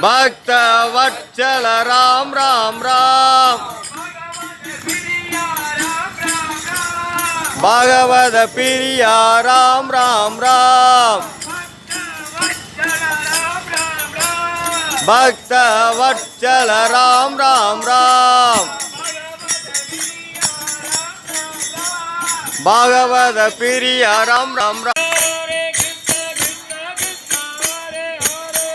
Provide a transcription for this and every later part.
பக்த வட்சல ராம் ராம் ராம். பகவத பிரியா ராம் ராம் ராம். பக்த வட்சல ராம் ராம் ராம். பகவத பிரியா ராம் ராம் ராம்.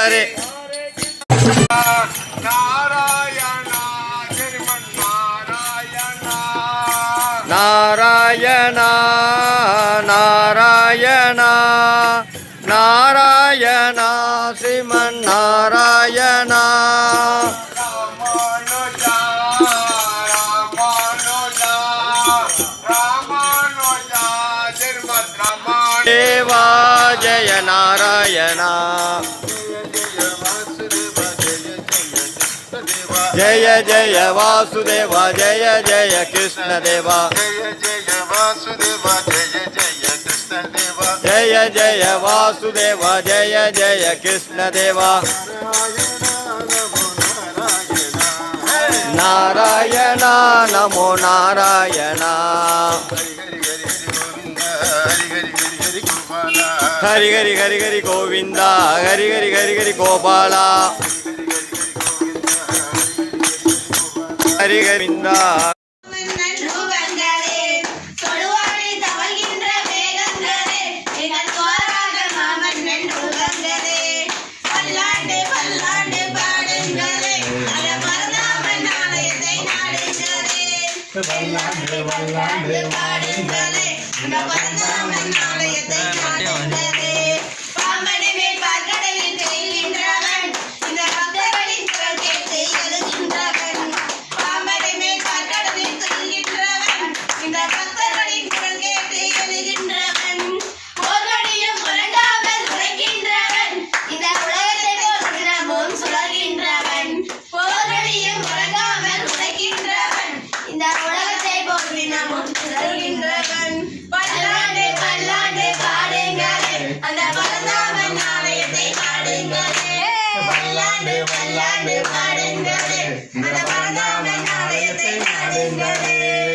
ஹரே ஹரே நாராயணா நாராயணா நாராயணா ஸ்ரீமன் நாராயணா தேவா ஜய நாராயணா. ஜய ஜய வாசுதேவா ஜய ஜய கிருஷ்ண தேவா ஜய ஜய வாசுதேவ ஜய ஜய ஜய வாசுதேவா ஜய ஜய கிருஷ்ண தேவா ஜய கிருஷ்ண தேவா நாராயணா நமோ நாராயணா ஹரி ஹரி ஹரி ஹரி கோபாலா ஹரி ஹரி வந்ததே பல்லாண்டு பல்லாண்டு பாடுங்களே அட பரதாமன் ஆலயத்தை பல்லாண்டு பல்லாண்டு வாடுங்கள் அதை வாழாமல் நாளையத்தை நாடுங்கள்